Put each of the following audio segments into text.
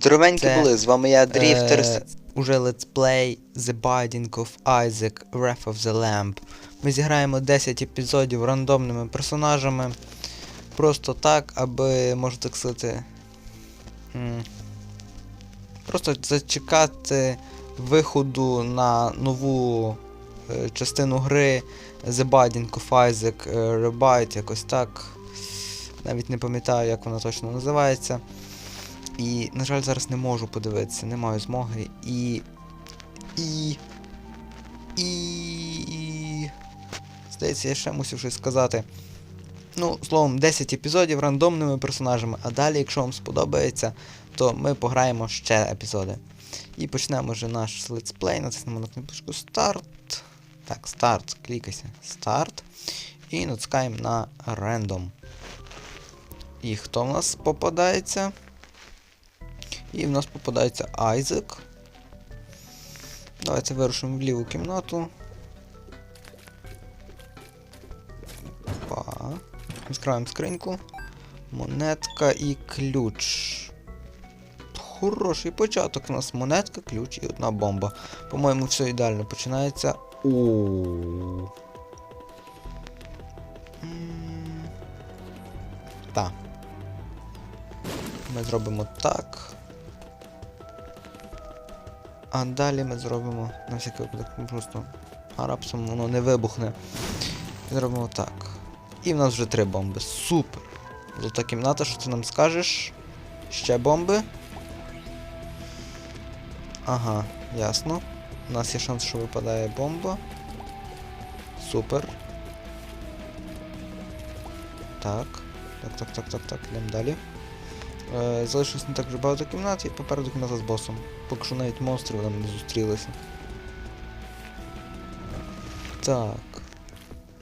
Здоровенькі Це, були, з вами я Дріфтерс. Е, уже летсплей The Binding of Isaac Wrath of the Lamb. Ми зіграємо 10 епізодів рандомними персонажами. Просто так, аби, можна так сказати. Просто зачекати виходу на нову е, частину гри The Binding of Isaac е, Rebite, якось так. Навіть не пам'ятаю, як вона точно називається. І, на жаль, зараз не можу подивитися, не маю змоги. І. І. І. Здається, я ще мусив щось сказати. Ну, словом, 10 епізодів рандомними персонажами, а далі, якщо вам сподобається, то ми пограємо ще епізоди. І почнемо вже наш летсплей, натиснемо на кнопочку старт. Так, старт, клікайся. Старт. І натискаємо на рандом. І хто в нас попадається? І в нас попадається Айзек. Давайте вирушимо в ліву кімнату. Опа. Відкриваємо скриньку. Монетка і ключ. Хороший початок у нас монетка, ключ і одна бомба. По-моєму, все ідеально починається. у Так. Ми зробимо так. А далі ми зробимо на всякий випадок ну, просто а воно не вибухне. Зробимо так. І в нас вже три бомби. Супер! Золота кімната, що ти нам скажеш? Ще бомби. Ага, ясно. У нас є шанс, що випадає бомба. Супер. Так. Так, так, так, так, так, йдемо далі. Е, залишилось не так вже багато кімнат і попереду кімната з босом. Поки що навіть монстрів нам не зустрілися. Так.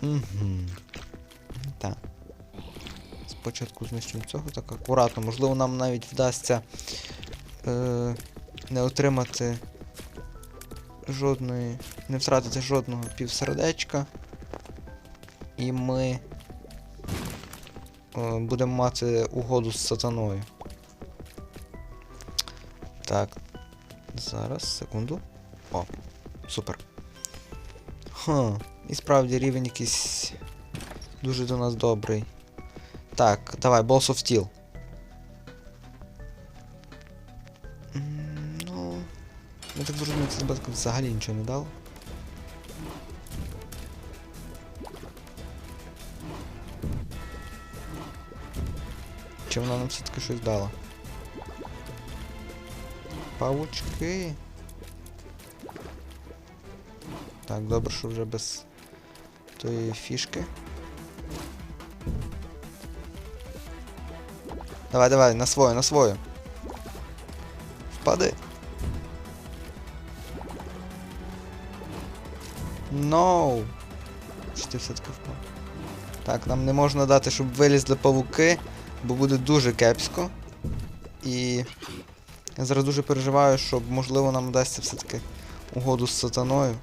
Угу. Так. Спочатку знищимо цього так акуратно. Можливо, нам навіть вдасться е, не отримати жодної. не втратити жодного півсердечка. І ми е, будемо мати угоду з сатаною. Так. Зараз, секунду. О, супер. Ха, і справді рівень якийсь дуже до нас добрий. Так, давай, Balls of Steel. М, Ну. Я так зрозумів, це збитка взагалі нічого не дало. Чи вона нам все-таки щось дала? Павучки. Так, добре, що вже без тої фішки. Давай, давай, на свою, на свою. Впади. Ноу. Чи ти все-таки впав? Так, нам не можна дати, щоб вилізли павуки, бо буде дуже кепсько. І я зараз дуже переживаю, щоб можливо нам вдасться все-таки угоду з сатаною.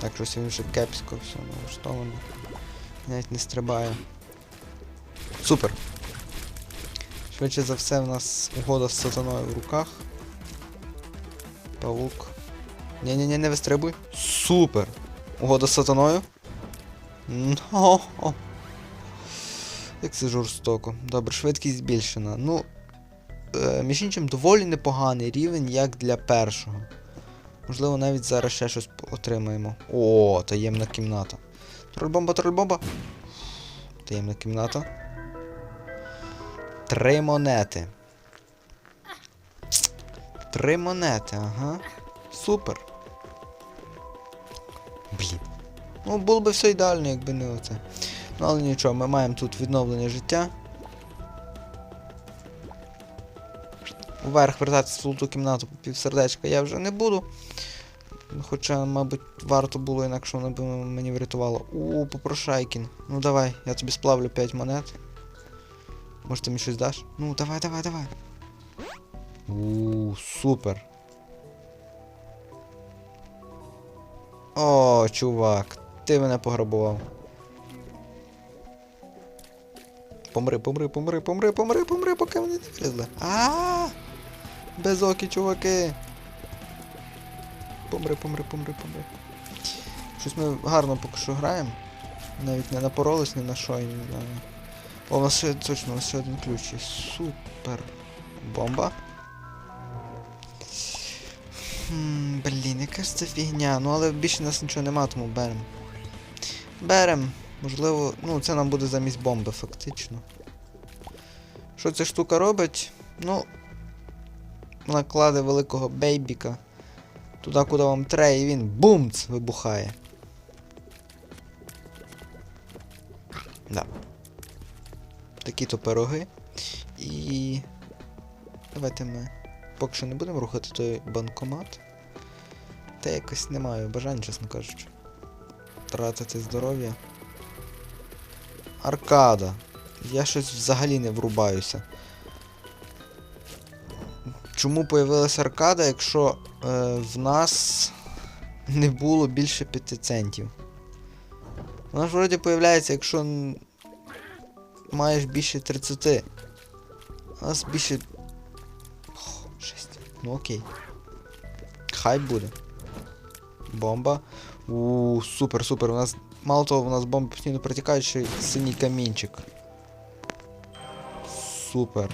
Так, щось він вже кепсько все налаштовано. Навіть не стрибає. Супер! Швидше за все, в нас угода з сатаною в руках. Павук. Ні-ні-ні, не вистрибуй. Супер! Угода з сатаною. Ну. Як це жорстоко. Добре, швидкість збільшена. Ну. Е, між іншим, доволі непоганий рівень, як для першого. Можливо, навіть зараз ще щось отримаємо. О, таємна кімната. Трольбомба, трольбомба. Таємна кімната. Три монети. Три монети, ага. Супер. Блін. Ну, було би все ідеально, якби не оце. Ну, але нічого, ми маємо тут відновлення життя. Вверх вертатися в золоту кімнату по півсердечка я вже не буду. Хоча, мабуть, варто було, інакше воно б мені врятувало. У, попрошайкін. Ну давай, я тобі сплавлю 5 монет. Може ти мені щось даш? Ну, давай, давай, давай. У, супер. О, чувак, ти мене пограбував. помри, помри, помри, помри, помри, помри, поки вони не вилізли. А! Безокі, чуваки. Помри, помри, помри, помри. Щось ми гарно поки що граємо. Навіть не напоролись ні на що і ні на. О, у нас точно, у нас ще один ключ є. Супер. Бомба. Хм, блін, яка ж це фігня. Ну але більше нас нічого нема, тому берем. Берем. Можливо, ну це нам буде замість бомби, фактично. Що ця штука робить? Ну. Вона кладе великого бейбіка. Туди, куди вам треба, і він бумц вибухає. Да. Такі-то пироги. І. Давайте ми поки що не будемо рухати той банкомат. Та якось не маю бажань, чесно кажучи. Тратити здоров'я. Аркада. Я щось взагалі не врубаюся. Чому появилася аркада, якщо е, в нас не було більше 5 центів? Вона ж вроді появляється, якщо маєш більше 30. У нас більше. Ох, Жесть. Ну окей. Хай буде. Бомба. У супер, супер. У нас. Мало того, у нас бомби постійно протікають, ще й синій камінчик. Супер.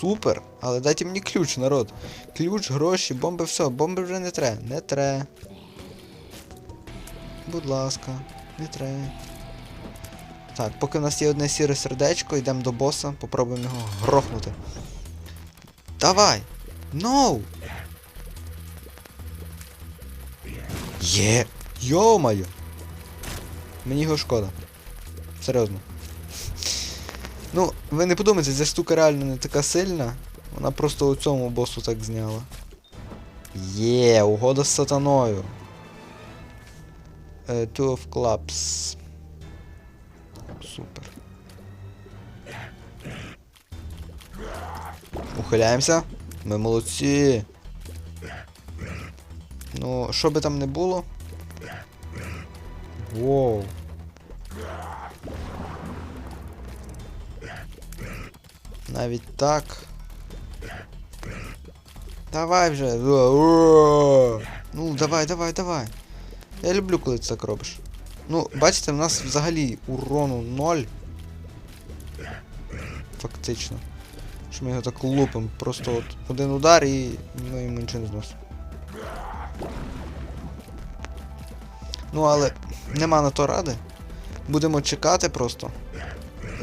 Супер. Але дайте мені ключ, народ. Ключ, гроші, бомби, все. Бомби вже не треба. Не треба. Будь ласка, не треба. Так, поки в нас є одне сіре сердечко, йдемо до боса, попробуємо його грохнути. Давай! Ноу! Є! Йо-моє! Мені його шкода. Серйозно. Ну, ви не подумайте, ця штука реально не така сильна. Вона просто у цьому босу так зняла. Є, угода з сатаною. Е, Two of Clubs. Супер. Ухиляємося. Ми молодці. Ну, що би там не було. Воу. Навіть так. Давай вже. Ну, давай, давай, давай. Я люблю, коли ти так робиш. Ну, бачите, в нас взагалі урону 0. Фактично. Що ми його так лупимо. Просто от один удар і ми йому нічого не зносимо. Ну, але нема на то ради. Будемо чекати просто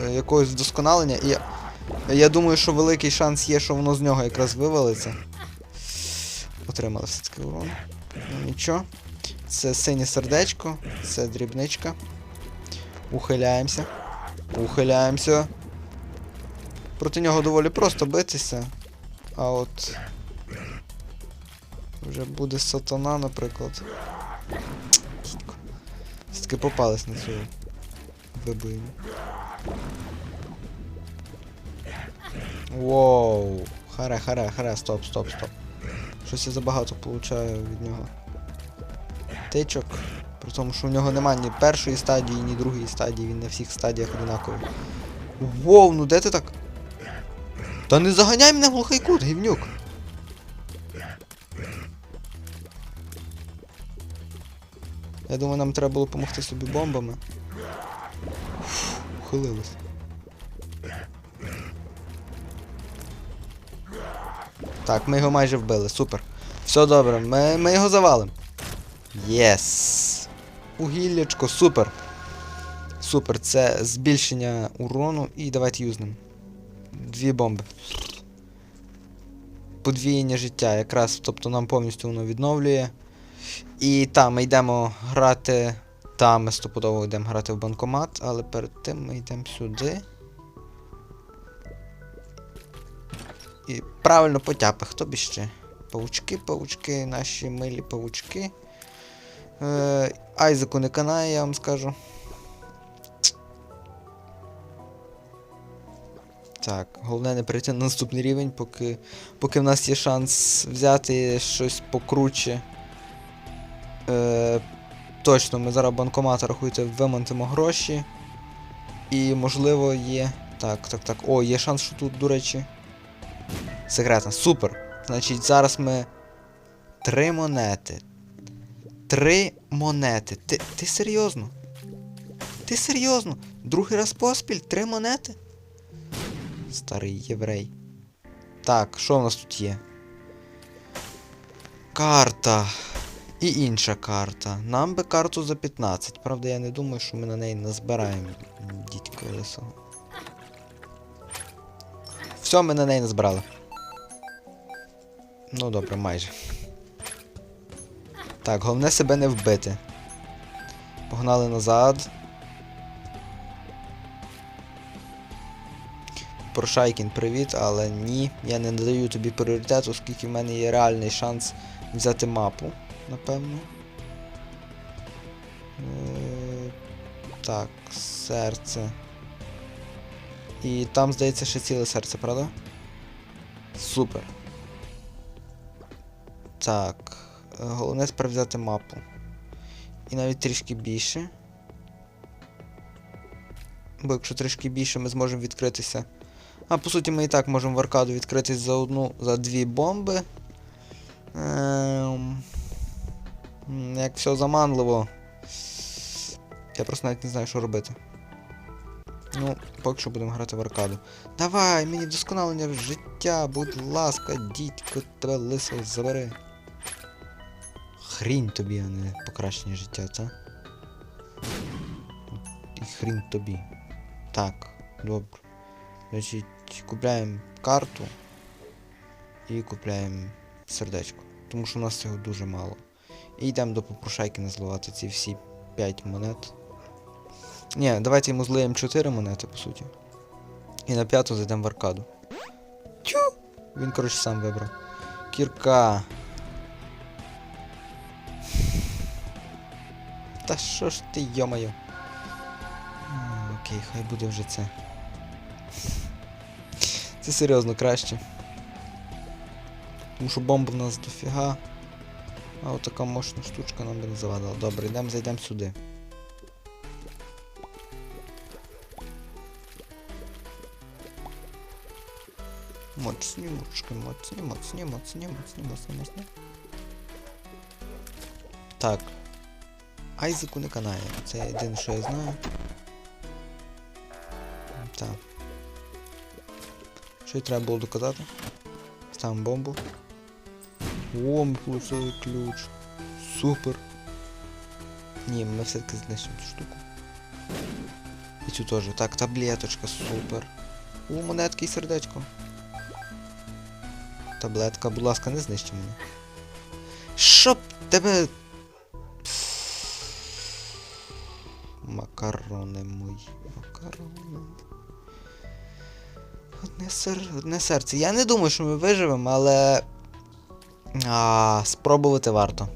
е, якогось вдосконалення. І я, я думаю, що великий шанс є, що воно з нього якраз вивалиться. Отримали все-таки урон. Ну нічого. Це синє сердечко, це дрібничка. Ухиляємося. Ухиляємося. Проти нього доволі просто битися. А от. Вже буде сатана, наприклад. Дідько. Все-таки попались на цю вибоїну. Воу. Харе, харе, харе, стоп, стоп, стоп. Щось я забагато получаю від нього. Тичок. При тому, що в нього немає ні першої стадії, ні другої стадії, він на всіх стадіях одинаковий. Воу, ну де ти так? Та не заганяй мене в глухий кут, гівнюк. Я думаю, нам треба було допомогти собі бомбами. Фу, Ухилились. Так, ми його майже вбили, супер. Все добре, ми, ми його завалимо. Єс. Угіллячко, супер. Супер, це збільшення урону і давайте юзнем. Дві бомби. Подвієння життя, якраз, тобто нам повністю воно відновлює. І там ми йдемо грати. Там ми стопудово йдемо грати в банкомат, але перед тим ми йдемо сюди. І правильно потяпи, хто б іще? Павучки, павучки, наші милі павучки. Е, Айзеку не канає, я вам скажу. Так, головне не перейти на наступний рівень, поки, поки в нас є шанс взяти щось покруче. Е, точно, ми зараз банкомата рахуйте, вимонтимо гроші. І можливо є. Так, так, так. О, є шанс, що тут, до речі. Секретна. Супер! Значить, зараз ми. Три монети. Три монети. Ти, ти серйозно? Ти серйозно? Другий раз поспіль? Три монети? Старий єврей. Так, що в нас тут є? Карта. І інша карта. Нам би карту за 15. Правда, я не думаю, що ми на неї назбираємо дідько лисого. Все, ми на неї назбирали. Ну добре, майже. Так, головне себе не вбити. Погнали назад. Прошайкін, привіт, але ні, я не надаю тобі пріоритету, оскільки в мене є реальний шанс взяти мапу, напевно. Е, Так, серце. І там, здається, ще ціле серце, правда? Супер. Так. е, Головне тепер взяти мапу. І навіть трішки більше. Бо якщо трішки більше, ми зможемо відкритися. А по суті ми і так можемо в аркаду відкритись за одну, за дві бомби. Ем... Як все заманливо. Я просто навіть не знаю, що робити. Ну, поки що будемо грати в аркаду. Давай, мені вдосконалення життя, будь ласка, дідько, тебе лисо забери. Хрінь тобі, а не покращення життя, та? І хрінь тобі. Так, добре. Значить, купляємо карту і купляємо сердечко. Тому що у нас цього дуже мало. І йдемо до попрошайки назливати ці всі 5 монет. Ні, давайте йому злиємо 4 монети, по суті. І на п'яту зайдемо в аркаду. Тю! Він, коротше, сам вибрав. Кірка. Та що ж ти, йомайо? М, Окей, хай буде вже це. Це серйозно краще. Тому що бомб в нас дофіга. А от така мощна штучка нам би не завадила. Добре, йдемо, зайдемо сюди. Моцні мучки, моцні, моцні, моцні, моцні, моцні, моцні. Так. Айзеку не канає. Це єдине, що я знаю. Так. Що й треба було доказати? Ставимо бомбу. О, получили ключ. Супер. Ні, ми все-таки знищимо цю штуку. І цю теж. Так, таблеточка, супер. У, монетки і сердечко. Таблетка, будь ласка, не знищи мене. Щоб тебе. Макарони мої. Макарони. Одне, сер... Одне серце. Я не думаю, що ми виживемо, але. А, спробувати варто.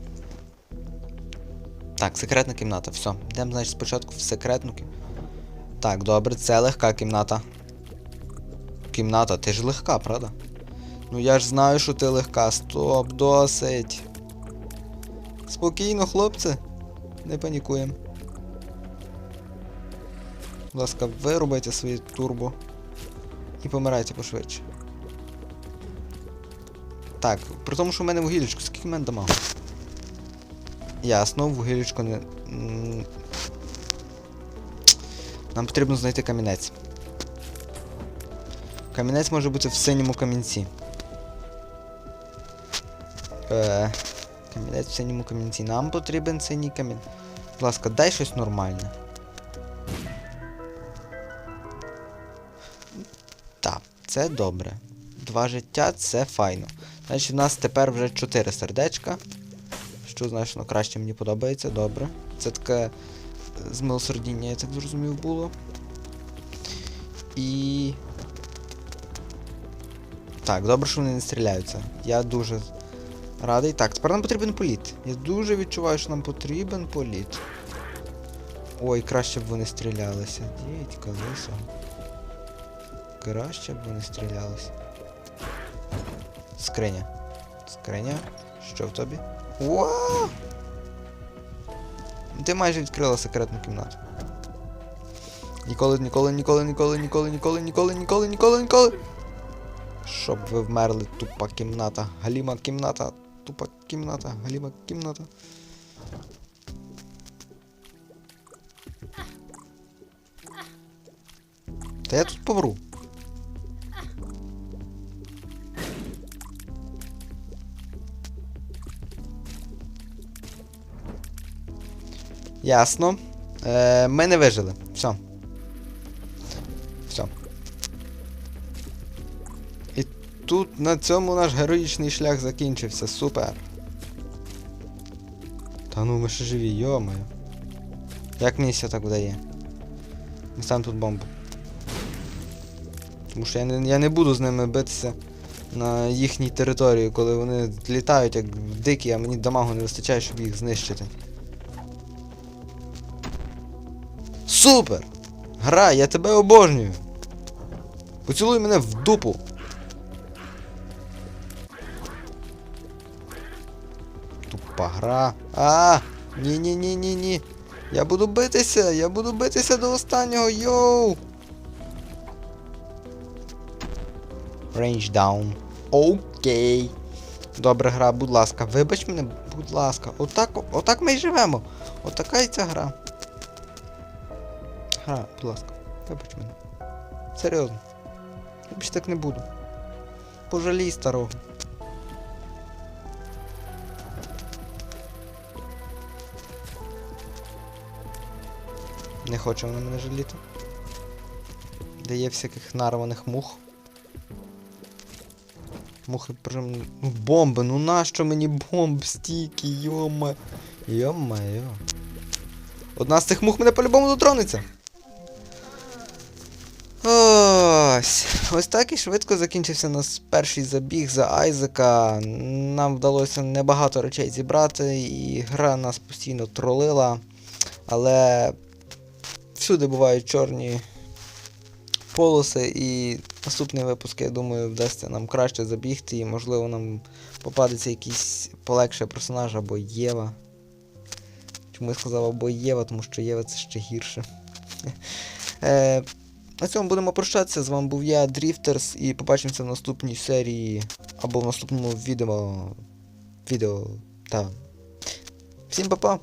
Так, секретна кімната, все. Йдемо, значить, спочатку в секретну кімнату. Так, добре, це легка кімната. Кімната, ти ж легка, правда? Ну я ж знаю, що ти легка. Стоп, досить. Спокійно, хлопці. Не панікуємо. Будь ласка, вирубайте свої турбо. І помирайте пошвидше. Так, при тому, що в мене вугілечко, скільки в мене дамагу? Ясно, вугілечко не. Нам потрібно знайти камінець. Камінець може бути в синьому камінці. Е, камінець в синьому камінці. Нам потрібен синій камінь. Будь ласка, дай щось нормальне. Так, це добре. Два життя це файно. Значить, в нас тепер вже 4 сердечка. Що значно краще мені подобається, добре. Це таке е, змилосердіння, я так зрозумів, було. І. Так, добре, що вони не стріляються. Я дуже радий. Так, тепер нам потрібен політ. Я дуже відчуваю, що нам потрібен політ. Ой, краще б вони стрілялися. Дідька, лиса. Краще б вони стрілялися. Скриня. Скриня. Що в тобі? Уа! Ти майже відкрила секретну кімнату. Ніколи, ніколи, ніколи, ніколи, ніколи, ніколи, ніколи, ніколи, ніколи, ніколи. Щоб ви вмерли, тупа кімната. Галіма кімната. Тупа кімната. Галіма кімната. Та я тут помру. Ясно. Е, ми не вижили. Все. Все. І тут на цьому наш героїчний шлях закінчився. Супер. Та ну ми ще живі, йомаю. Як місія так вдає? Ми ставимо тут бомбу. Тому що я не, я не буду з ними битися на їхній території, коли вони літають як дикі, а мені дамагу не вистачає, щоб їх знищити. Супер! Гра, я тебе обожнюю! Поцілуй мене в дупу! Тупа гра. А! Ні-ні-ні-ні-ні. Я буду битися! Я буду битися до останнього, йоу! Range down. Окей. Добре гра, будь ласка, вибач мене, будь ласка. Отак, отак ми й живемо. Отака і ця гра. Гра, будь ласка, вибач мене. Серйозно. Я більше так не буду. Пожалій старого. Не хоче вона мене жаліти. Дає всяких нарваних мух. Мухи прям. Ну бомби, ну нащо мені бомб стільки, йома. Йо-моє. Одна з цих мух мене по-любому дотронеться. Ось. Ось так і швидко закінчився нас перший забіг за Айзека. Нам вдалося небагато речей зібрати, і гра нас постійно тролила. Але всюди бувають чорні полоси, і наступний випуск, я думаю, вдасться нам краще забігти, і можливо нам попадеться якийсь полегший персонаж або Єва. Чому я сказав або Єва, тому що Єва це ще гірше. На цьому будемо прощатися. З вами був я, Дріфтерс, і побачимося в наступній серії або в наступному відео. Відео. Та. Всім па-па!